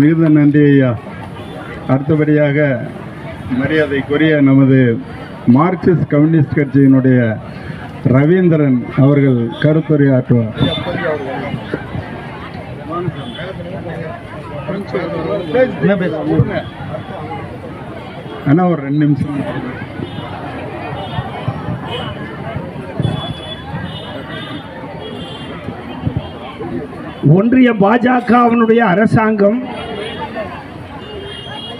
மிகுந்த நன்றி ஐயா. அடுத்தபடியாக மரியாதைக்குரிய நமது மார்க்சிஸ்ட் கம்யூனிஸ்ட் கட்சியினுடைய ரவீந்திரன் அவர்கள் கருத்துரையாற்றுவார். அண்ணா ஒரு ரெண்டு நிமிஷம். ஒன்றிய பாஜகவினுடைய அரசாங்கம்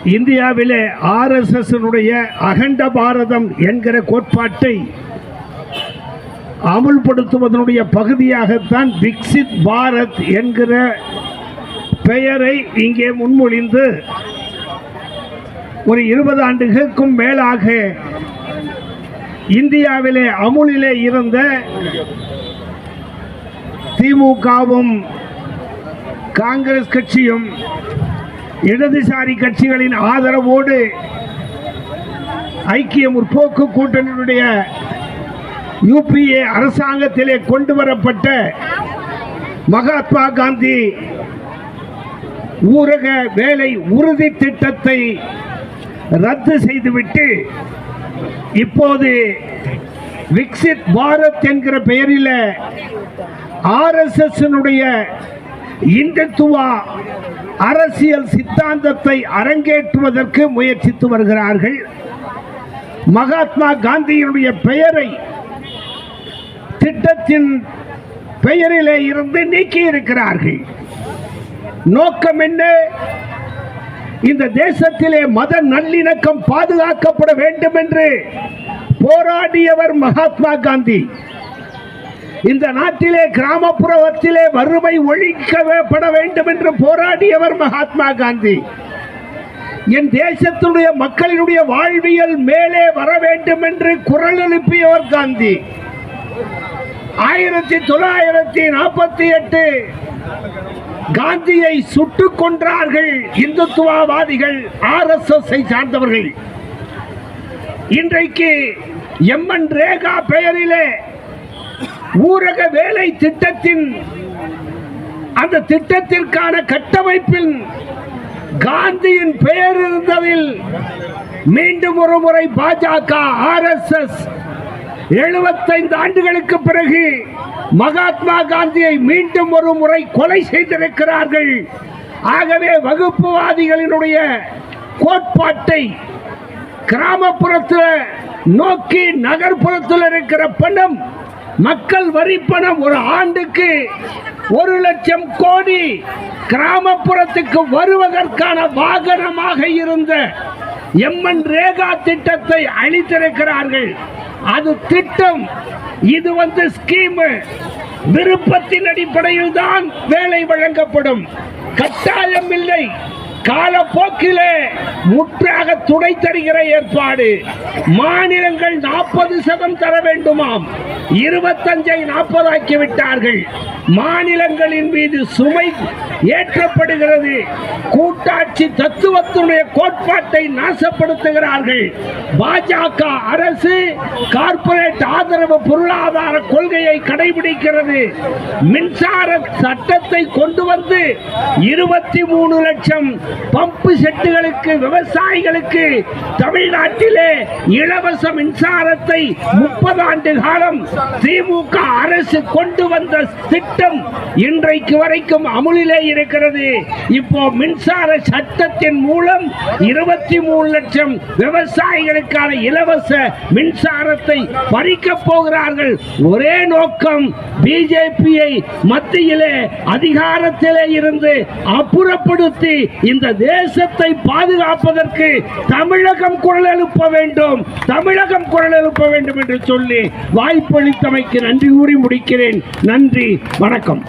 இந்தியாவிலே ஆர்எஸ்எஸ்னுடைய அகண்ட பாரதம் என்கிற கோட்பாட்டை அமுல்படுத்துவதனுடைய பகுதியாகத்தான் விக்சித் பாரத் என்கிற பெயரை இங்கே முன்மொழிந்து ஒரு இருபது ஆண்டுகளுக்கும் மேலாக இந்தியாவிலே அமுலிலே இருந்த திமுகவும் காங்கிரஸ் கட்சியும் இடதுசாரி கட்சிகளின் ஆதரவோடு ஐக்கிய முற்போக்கு கூட்டணியுடைய யூபிஏ அரசாங்கத்திலே கொண்டு வரப்பட்ட மகாத்மா காந்தி ஊரக வேலை உறுதி திட்டத்தை ரத்து செய்துவிட்டு இப்போது விக்சித் பாரத் என்கிற பெயரில் ஆர்எஸ்எஸ் இந்துத்துவா அரசியல் சித்தாந்தத்தை அரங்கேற்றுவதற்கு முயற்சித்து வருகிறார்கள். மகாத்மா காந்தியினுடைய பெயரை திட்டத்தின் பெயரிலே இருந்து நீக்கி இருக்கிறார்கள் நோக்கம் என்ன? இந்த தேசத்திலே மத நல்லிணக்கம் பாதுகாக்கப்பட வேண்டும் என்று போராடியவர் மகாத்மா காந்தி. இந்த நாட்டிலே கிராமப்புறத்திலே வறுமை ஒழிக்கப்பட வேண்டும் என்று போராடியவர் மகாத்மா காந்தி. என் தேசத்துடைய மக்களினுடைய வாழ்வியல் மேலே வர வேண்டும் என்று குரல் எழுப்பியவர் காந்தி. ஆயிரத்தி தொள்ளாயிரத்தி நாற்பத்தி எட்டு காந்தியை சுட்டுக் கொன்றார்கள் இந்துத்துவவாதிகள் ஆர் எஸ் எஸ் சார்ந்தவர்கள். இன்றைக்கு எம்என் ரேகா பெயரிலே ஊரக வேலை திட்டத்தின் அந்த திட்டத்திற்கான கட்டமைப்பில் காந்தியின் பெயர் இருந்ததில் மீண்டும் ஒரு முறை பாஜக ஆர்எஸ்எஸ் எழுபத்தைந்து ஆண்டுகளுக்கு பிறகு மகாத்மா காந்தியை மீண்டும் ஒரு முறை கொலை செய்திருக்கிறார்கள். ஆகவே வகுப்புவாதிகளினுடைய கோட்பாட்டை கிராமப்புறத்தில் நோக்கி நகர்ப்புறத்தில் இருக்கிற பணம் மக்கள் வரி பணம் ஒரு ஆண்டுக்கு ஒரு லட்சம் கோடி கிராமப்புறத்துக்கு வருவதற்கான வாகனமாக இருந்த எம்என் ரேகா திட்டத்தை அளித்திருக்கிறார்கள். அது திட்டம் இது வந்து ஸ்கீம். விருப்பத்தின் அடிப்படையில் தான் வேலை வழங்கப்படும். கட்டாயம் இல்லை காலப்போக்கிலே முற்றாக துடை தருகிற ஏற்பாடு. மாநிலங்கள் நாற்பது சதம் தர வேண்டுமாம். இருபத்தஞ்சை நாற்பதாக்கி விட்டார்கள். மாநிலங்களின் மீது சுமை ஏற்றப்படுகிறது. கூட்டாட்சி தத்துவத்தினுடைய கோட்பாட்டை நாசப்படுத்துகிறார்கள். பாஜக அரசு கார்ப்பரேட் ஆதரவு பொருளாதார கொள்கையை கடைபிடிக்கிறது. மின்சார சட்டத்தை கொண்டு வந்து இருபத்தி மூணு லட்சம் பம்பு செட்டுகளுக்கு விவசாயிகளுக்கு தமிழ்நாட்டிலே இலவச மின்சாரத்தை முப்பது ஆண்டு காலம் திமுக அரசு கொண்டு வந்த திட்டம் இன்றைக்கு வரைக்கும் அமுலிலே இருக்கிறது. இப்போ மின்சார சட்டத்தின் மூலம் இருபத்தி மூணு லட்சம் விவசாயிகளுக்கான இலவச மின்சாரத்தை பறிக்க போகிறார்கள். ஒரே நோக்கம் பிஜேபியை மத்தியிலே அதிகாரத்திலே இருந்து அப்புறப்படுத்தி இந்த இந்த தேசத்தை பாதுகாப்பதற்கு தமிழகம் குரல் எழுப்ப வேண்டும். தமிழகம் குரல் எழுப்ப வேண்டும் என்று சொல்லி வாய்ப்பளித்தமைக்கு நன்றி கூறி முடிக்கிறேன். நன்றி. வணக்கம்.